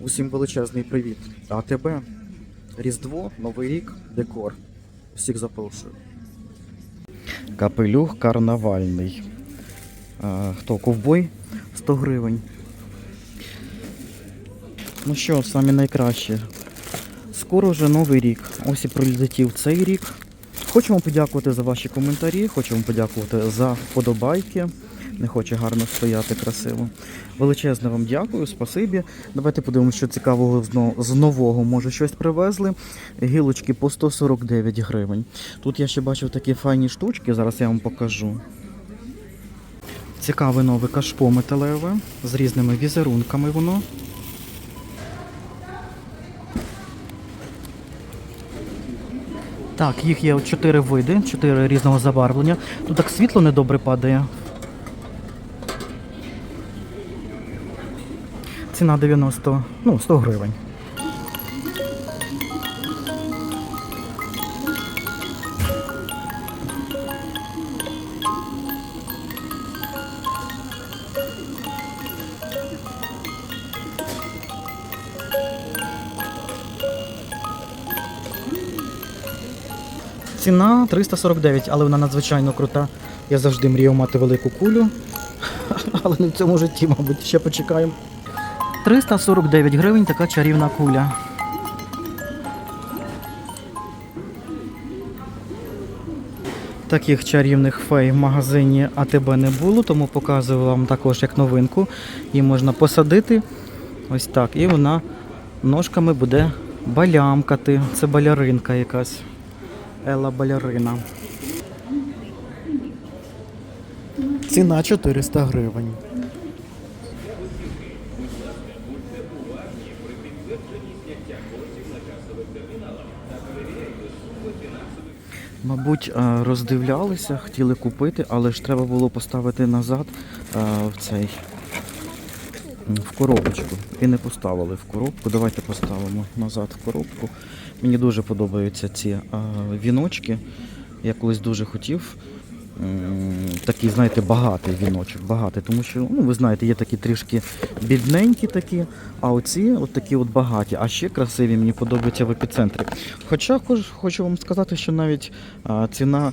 Усім величезний привіт. АТБ, Різдво, Новий рік, декор. Всіх запрошую. Капелюх карнавальний. А, хто? Ковбой 100 гривень. Ну що, самі найкраще. Скоро вже новий рік. Ось і прилетів цей рік. Вам подякувати за ваші коментарі, вам подякувати за вподобайки. Не хоче гарно стояти красиво. Величезне вам дякую, спасибі. Давайте подивимося, що цікавого з нового. Може щось привезли. Гілочки по 149 гривень. Тут я ще бачив такі файні штучки, зараз я вам покажу. Цікаве нове кашпо металеве з різними візерунками воно. Так, їх є чотири види, чотири різного забарвлення. Тут так світло недобре падає. Ціна 90, ну, 100 гривень. Ціна 349, але вона надзвичайно крута. Я завжди мріяв мати велику кулю. Але не в цьому житті, мабуть, ще почекаємо. 349 гривень така чарівна куля. Таких чарівних фей в магазині АТБ не було, тому показую вам також як новинку. Її можна посадити ось так, і вона ножками буде балямкати. Це баляринка якась. Ела балярина. Ціна 400 гривень. Мабуть, е, роздивлялися, хотіли купити, але ж треба було поставити назад е, в цей в коробочку. І не поставили в коробку. Давайте поставимо назад в коробку. Мені дуже подобаються ці е, віночки. Я колись дуже хотів. Такий, знаєте, багатий віночок, багатий, тому що, ну, ви знаєте, є такі трішки бідненькі такі, а оці от такі от багаті, а ще красиві мені подобаються в епіцентрі. Хоча хоч- хочу вам сказати, що навіть ціна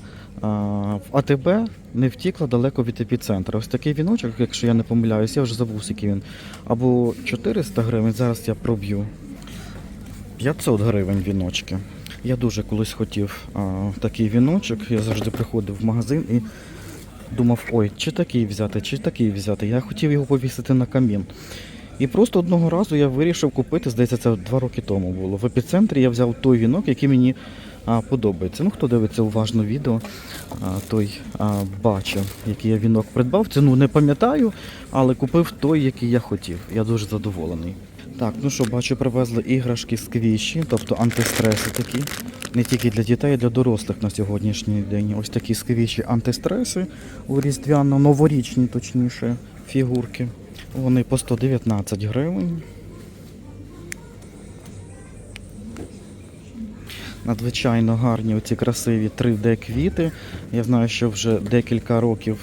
в АТБ не втікла далеко від епіцентра. Ось такий віночок, якщо я не помиляюсь, я вже забув, скільки він. Або 400 гривень, зараз я проб'ю. 500 гривень віночки. Я дуже колись хотів а, такий віночок. Я завжди приходив в магазин і думав, ой, чи такий взяти, чи такий взяти. Я хотів його повісити на камін. І просто одного разу я вирішив купити, здається, це два роки тому було. В епіцентрі я взяв той вінок, який мені подобається. Ну, хто дивиться уважно відео, той бачив, який я вінок придбав. Ціну не пам'ятаю, але купив той, який я хотів. Я дуже задоволений. Так, ну що, бачу, привезли іграшки сквіші, тобто антистреси такі. Не тільки для дітей, а для дорослих на сьогоднішній день. Ось такі сквіші антистреси у різдвяно, новорічні, точніше, фігурки. Вони по 119 гривень. Надзвичайно гарні оці красиві 3D-квіти. Я знаю, що вже декілька років,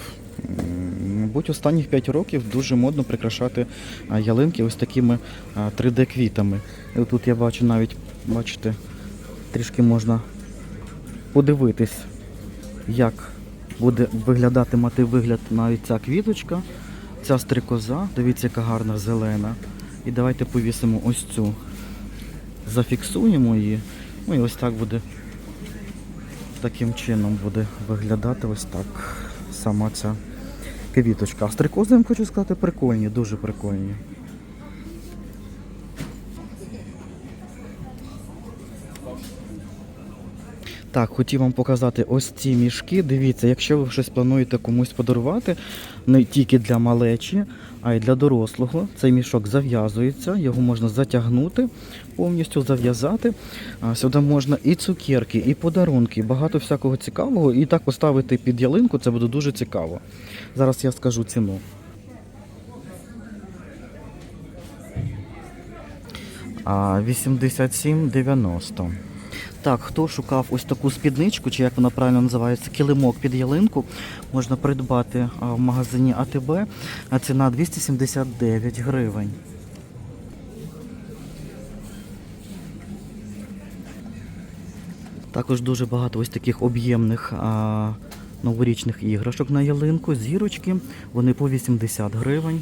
мабуть, останніх 5 років дуже модно прикрашати ялинки ось такими 3D-квітами. І тут я бачу навіть, бачите, трішки можна подивитись, як буде виглядати, мати вигляд навіть ця квіточка, ця стрикоза. Дивіться, яка гарна зелена. І давайте повісимо ось цю. Зафіксуємо її. Ну і ось так буде. Таким чином буде виглядати ось так сама ця квіточка. А стрикози, я вам хочу сказати, прикольні, дуже прикольні. Так, хотів вам показати ось ці мішки. Дивіться, якщо ви щось плануєте комусь подарувати, не тільки для малечі, а й для дорослого, цей мішок зав'язується, його можна затягнути, повністю зав'язати. Сюди можна і цукерки, і подарунки, багато всякого цікавого. І так поставити під ялинку, це буде дуже цікаво. Зараз я скажу ціну. А 87,90. Так, хто шукав ось таку спідничку, чи як вона правильно називається, килимок під ялинку, можна придбати в магазині АТБ, а ціна 279 гривень. Також дуже багато ось таких об'ємних новорічних іграшок на ялинку, зірочки, вони по 80 гривень.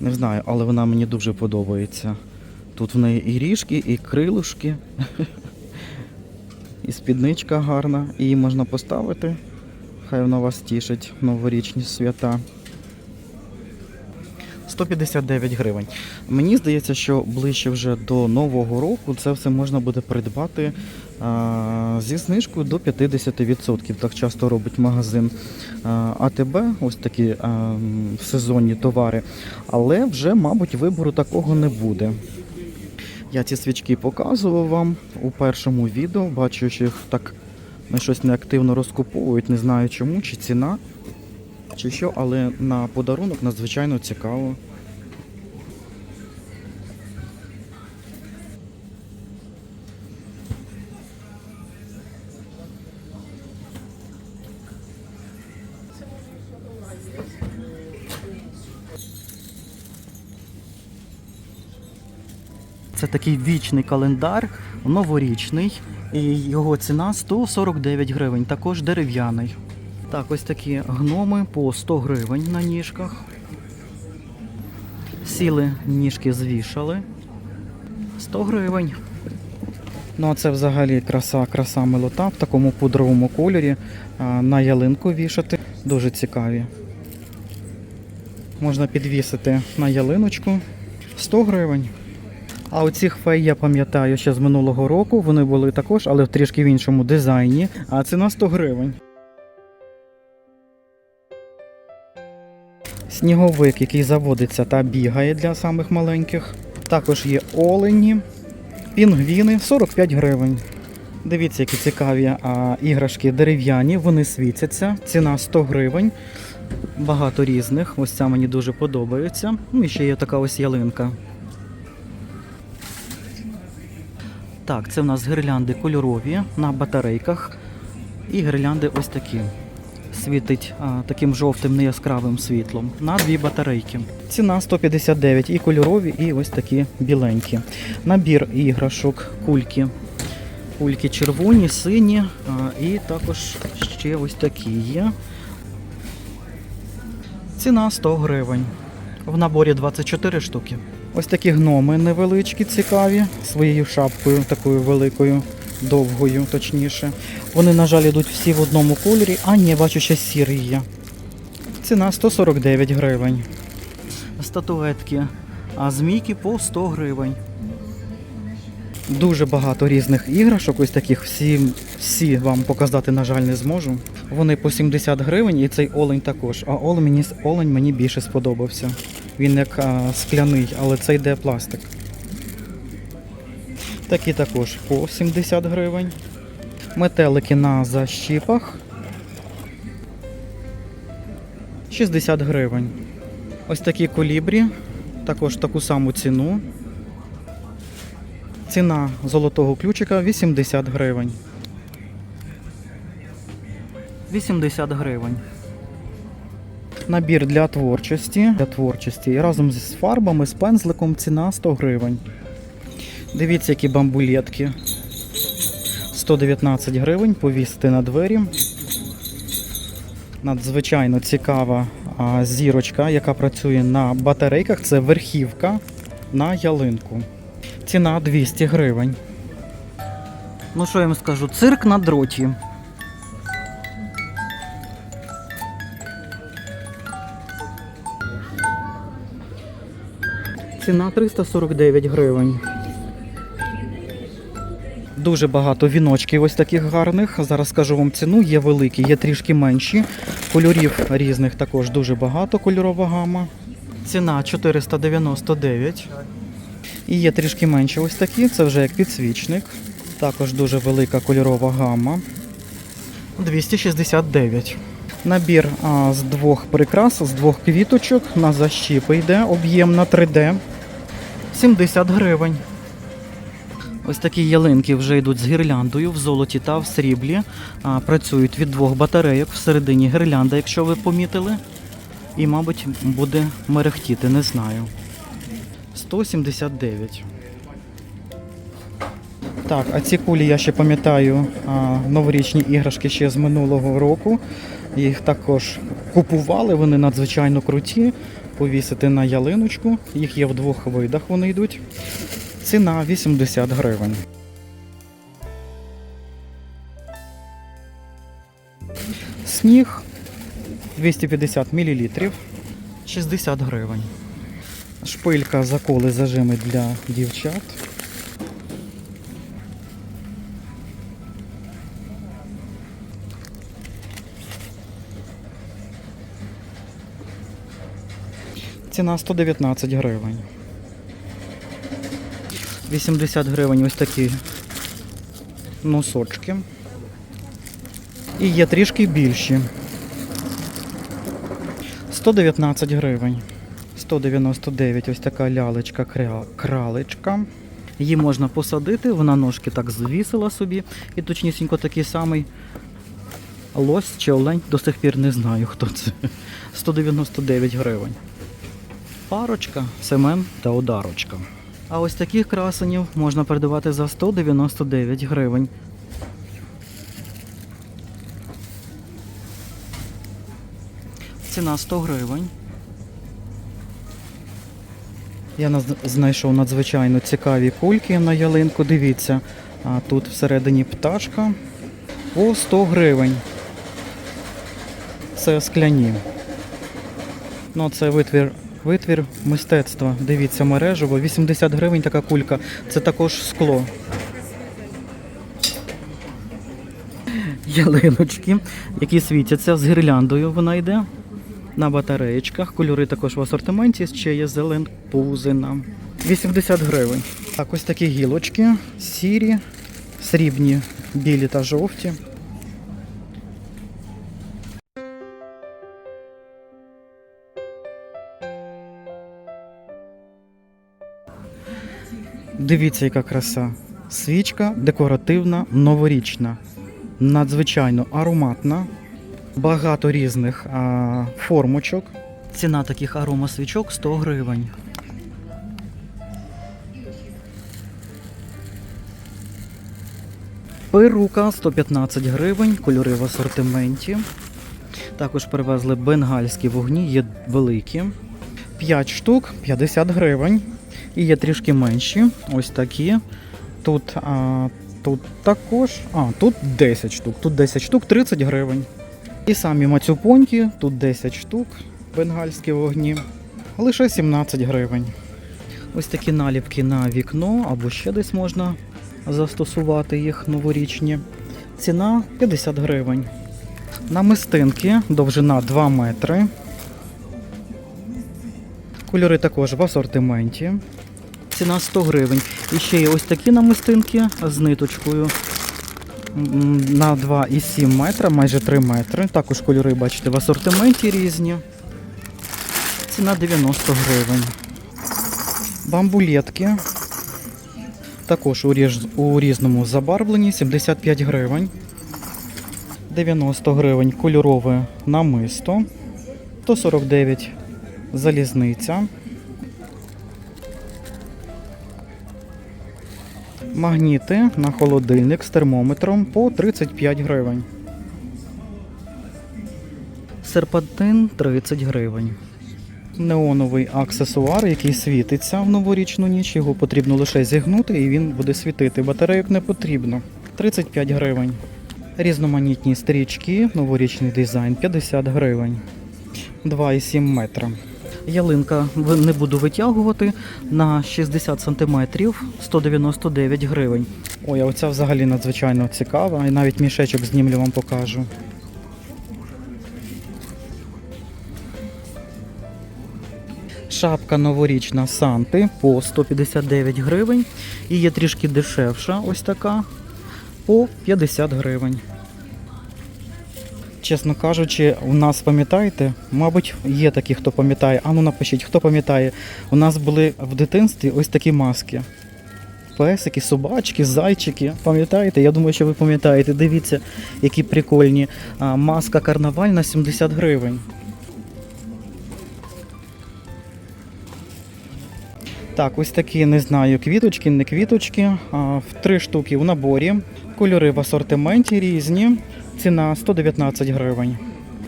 Не знаю, але вона мені дуже подобається. Тут в неї і ріжки, і крилушки. і спідничка гарна. Її можна поставити. Хай вона вас тішить новорічні свята. 159 гривень. Мені здається, що ближче вже до Нового року це все можна буде придбати а, зі знижкою до 50%. Так часто робить магазин а, АТБ, ось такі а, сезонні товари. Але вже, мабуть, вибору такого не буде. Я ці свічки показував вам у першому відео. Бачу, що їх так на щось неактивно розкуповують, не знаю чому, чи ціна, чи що, але на подарунок надзвичайно цікаво. Це такий вічний календар, новорічний, і його ціна 149 гривень, також дерев'яний. Так, ось такі гноми по 100 гривень на ніжках. Сіли, ніжки звішали. 100 гривень. Ну, а це взагалі краса, краса милота в такому пудровому кольорі. На ялинку вішати. Дуже цікаві. Можна підвісити на ялиночку. 100 гривень. А оцих фей я пам'ятаю ще з минулого року. Вони були також, але в трішки в іншому дизайні. А ціна 100 гривень. Сніговик, який заводиться та бігає для самих маленьких. Також є олені, пінгвіни 45 гривень. Дивіться, які цікаві а, іграшки дерев'яні, вони світяться. Ціна 100 гривень. Багато різних. Ось ця мені дуже подобається. Ну і ще є така ось ялинка. Так, це в нас гірлянди кольорові на батарейках. І гірлянди ось такі. Світить а, таким жовтим неяскравим світлом на дві батарейки. Ціна 159 і кольорові, і ось такі біленькі. Набір іграшок, кульки. Кульки червоні, сині, а, і також ще ось такі є. Ціна 100 гривень. В наборі 24 штуки. Ось такі гноми невеличкі, цікаві, своєю шапкою, такою великою, довгою, точніше. Вони, на жаль, йдуть всі в одному кольорі, а ні, бачу, ще сірий є. Ціна 149 гривень. Статуетки, а змійки по 100 гривень. Дуже багато різних іграшок, ось таких всі, всі вам показати, на жаль, не зможу. Вони по 70 гривень і цей олень також. А олень мені, олень мені більше сподобався. Він як а, скляний, але це йде пластик. Такі також по 70 гривень. Метелики на защіпах. 60 гривень. Ось такі колібрі, також таку саму ціну. Ціна золотого ключика 80 гривень. 80 гривень. Набір для творчості. Для творчості. Разом з фарбами, з пензликом ціна 100 гривень. Дивіться, які бамбулетки. 119 гривень повісити на двері. Надзвичайно цікава зірочка, яка працює на батарейках. Це верхівка на ялинку. Ціна 200 гривень. Ну що я вам скажу? Цирк на дроті. Ціна 349 гривень. Дуже багато віночків ось таких гарних. Зараз скажу вам ціну. Є великі, є трішки менші. Кольорів різних також дуже багато, кольорова гама. Ціна 499. І є трішки менші ось такі, це вже як підсвічник. Також дуже велика кольорова гама. 269. Набір а, з двох прикрас, з двох квіточок на защіпи йде, об'єм на 3D. 70 гривень. Ось такі ялинки вже йдуть з гірляндою в золоті та в сріблі. А, працюють від двох батарейок всередині гірлянда, якщо ви помітили. І, мабуть, буде мерехтіти, не знаю. 179. Так, а ці кулі я ще пам'ятаю новорічні іграшки ще з минулого року. Їх також купували, вони надзвичайно круті. Повісити на ялиночку. Їх є в двох видах, вони йдуть. Ціна 80 гривень. Сніг 250 мл 60 гривень. Шпилька заколи зажими для дівчат. Ціна 119 гривень. 80 гривень ось такі носочки. І є трішки більші. 119 гривень. 199 ось така лялечка, кралечка. Її можна посадити, вона ножки так звісила собі. І точнісінько такий самий лось чи олень, до сих пір не знаю, хто це. 199 гривень. Парочка, Семен та Одарочка. А ось таких красенів можна передавати за 199 гривень. Ціна 100 гривень. Я знайшов надзвичайно цікаві кульки на ялинку. Дивіться, а тут всередині пташка по 100 гривень. Це скляні. Ну, це витвір, витвір мистецтва. Дивіться, мережево. 80 гривень така кулька. Це також скло. Ялиночки, які світяться з гірляндою. Вона йде на батареєчках. Кольори також в асортименті. Ще є зелен пузина. 80 гривень. Так, ось такі гілочки. Сірі, срібні, білі та жовті. Дивіться, яка краса. Свічка декоративна, новорічна, надзвичайно ароматна, багато різних а, формочок. Ціна таких аромасвічок 100 гривень. Перука 115 гривень, кольори в асортименті. Також привезли бенгальські вогні, є великі. 5 штук 50 гривень. І є трішки менші. Ось такі. Тут, а, тут також. А, тут 10 штук. Тут 10 штук 30 гривень. І самі мацюпоньки, тут 10 штук, бенгальські вогні. Лише 17 гривень. Ось такі наліпки на вікно або ще десь можна застосувати їх новорічні. Ціна 50 гривень. Намистинки, довжина 2 метри. Кольори також в асортименті. Ціна 100 гривень. І ще є ось такі намистинки з ниточкою на 2,7 метра, майже 3 метри. Також кольори, бачите, в асортименті різні. Ціна 90 гривень. Бамбулетки. Також у, різ- у різному забарвленні 75 гривень. 90 гривень кольорове намисто. 149 залізниця. Магніти на холодильник з термометром по 35 гривень. Серпантин 30 гривень. Неоновий аксесуар, який світиться в новорічну ніч. Його потрібно лише зігнути і він буде світити. Батарейок не потрібно. 35 гривень. Різноманітні стрічки, новорічний дизайн 50 гривень. 2,7 метра. Ялинка не буду витягувати на 60 сантиметрів 199 гривень. Ой, а оця взагалі надзвичайно цікава. І навіть мішечок знімлю вам покажу. Шапка новорічна Санти по 159 гривень. І є трішки дешевша, ось така, по 50 гривень. Чесно кажучи, у нас пам'ятаєте, мабуть, є такі, хто пам'ятає. Ану напишіть, хто пам'ятає. У нас були в дитинстві ось такі маски. Песики, собачки, зайчики. Пам'ятаєте? Я думаю, що ви пам'ятаєте. Дивіться, які прикольні. Маска карнавальна 70 гривень. Так, ось такі, не знаю, квіточки, не квіточки. А, три штуки в наборі. Кольори в асортименті різні. Ціна 119 гривень.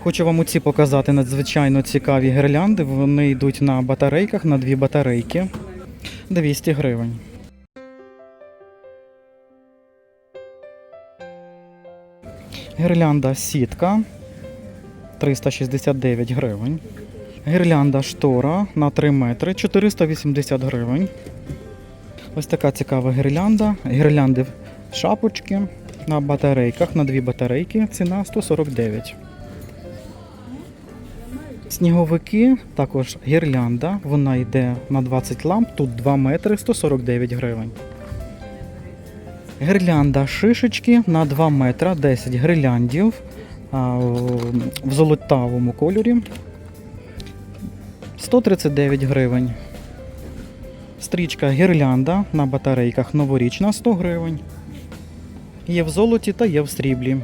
Хочу вам оці показати надзвичайно цікаві гірлянди. Вони йдуть на батарейках, на дві батарейки. 200 гривень. Гірлянда сітка 369 гривень. Гірлянда штора на 3 метри 480 гривень. Ось така цікава гірлянда. Гірлянди шапочки на батарейках, на дві батарейки. Ціна 149. Сніговики, також гірлянда. Вона йде на 20 ламп, тут 2 метри 149 гривень. Гірлянда шишечки на 2 метра, 10 гірляндів в золотавому кольорі. 139 гривень. Стрічка гірлянда на батарейках новорічна 100 гривень. Є в золоті та є в сріблі.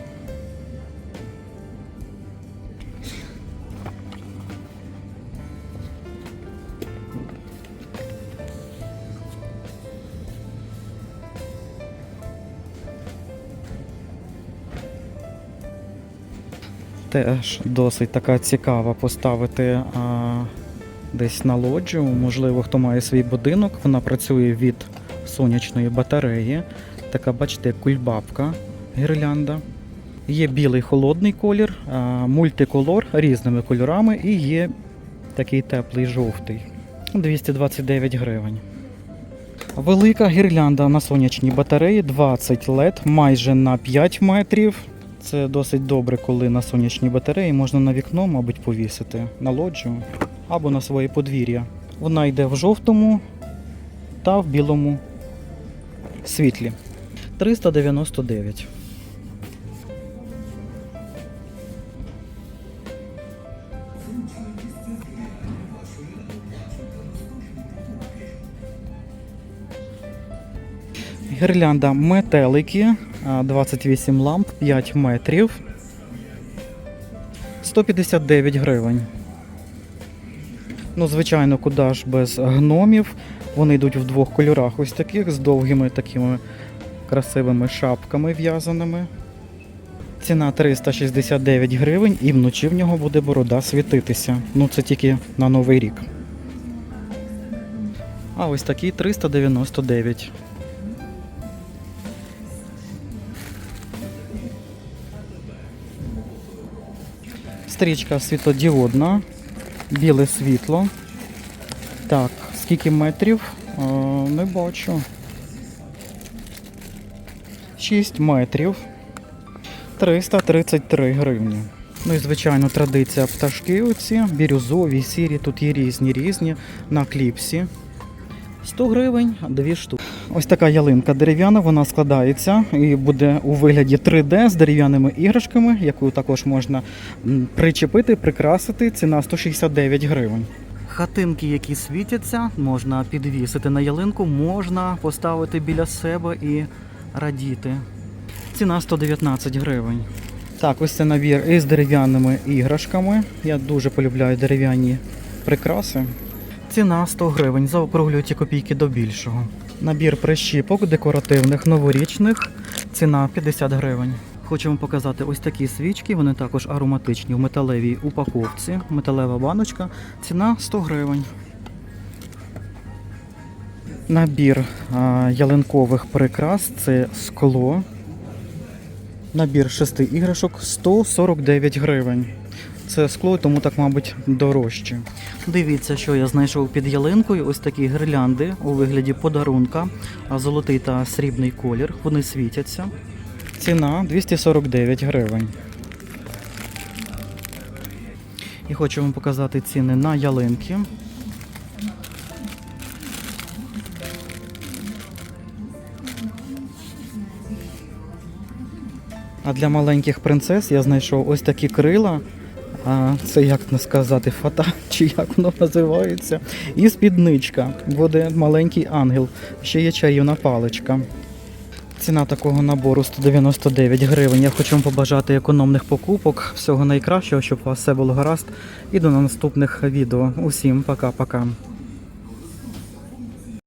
Теж досить така цікава поставити а, десь на лоджію. Можливо, хто має свій будинок. Вона працює від сонячної батареї. Така, бачите, кульбабка гірлянда. Є білий холодний колір, мультиколор різними кольорами і є такий теплий жовтий. 229 гривень. Велика гірлянда на сонячній батареї 20 LED майже на 5 метрів. Це досить добре, коли на сонячній батареї можна на вікно, мабуть, повісити на лоджію або на своє подвір'я. Вона йде в жовтому та в білому світлі. 399. Гірлянда метелики, а, 28 ламп, 5 метрів. 159 гривень. Ну, звичайно, куди ж без гномів. Вони йдуть в двох кольорах, ось таких, з довгими такими красивими шапками в'язаними. Ціна 369 гривень і вночі в нього буде борода світитися. Ну це тільки на Новий рік. А ось такий 399. Стрічка світлодіодна, біле світло. Так, скільки метрів? Е, не бачу. 6 метрів. 333 гривні. Ну і звичайно, традиція пташки оці, бірюзові, сірі, тут є різні різні на кліпсі. 100 гривень, дві штуки. Ось така ялинка дерев'яна, вона складається і буде у вигляді 3D з дерев'яними іграшками, яку також можна причепити, прикрасити. Ціна 169 гривень. Хатинки, які світяться, можна підвісити на ялинку, можна поставити біля себе і радіти. Ціна 119 гривень. Так, ось це набір із дерев'яними іграшками. Я дуже полюбляю дерев'яні прикраси. Ціна 100 гривень. Заокруглюю ті копійки до більшого. Набір прищіпок декоративних, новорічних. Ціна 50 гривень. Хочу вам показати ось такі свічки. Вони також ароматичні в металевій упаковці. Металева баночка. Ціна 100 гривень. Набір а, ялинкових прикрас це скло. Набір шести іграшок 149 гривень. Це скло, тому так, мабуть, дорожче. Дивіться, що я знайшов під ялинкою. Ось такі гірлянди у вигляді подарунка, а золотий та срібний колір. Вони світяться. Ціна 249 гривень. І хочу вам показати ціни на ялинки. А для маленьких принцес я знайшов ось такі крила. А, це як не сказати, фата, чи як воно називається. І спідничка. Буде маленький ангел. Ще є чарівна паличка. Ціна такого набору 199 гривень. Я хочу вам побажати економних покупок, всього найкращого, щоб у вас все було гаразд. І до наступних відео. Усім пока-пока.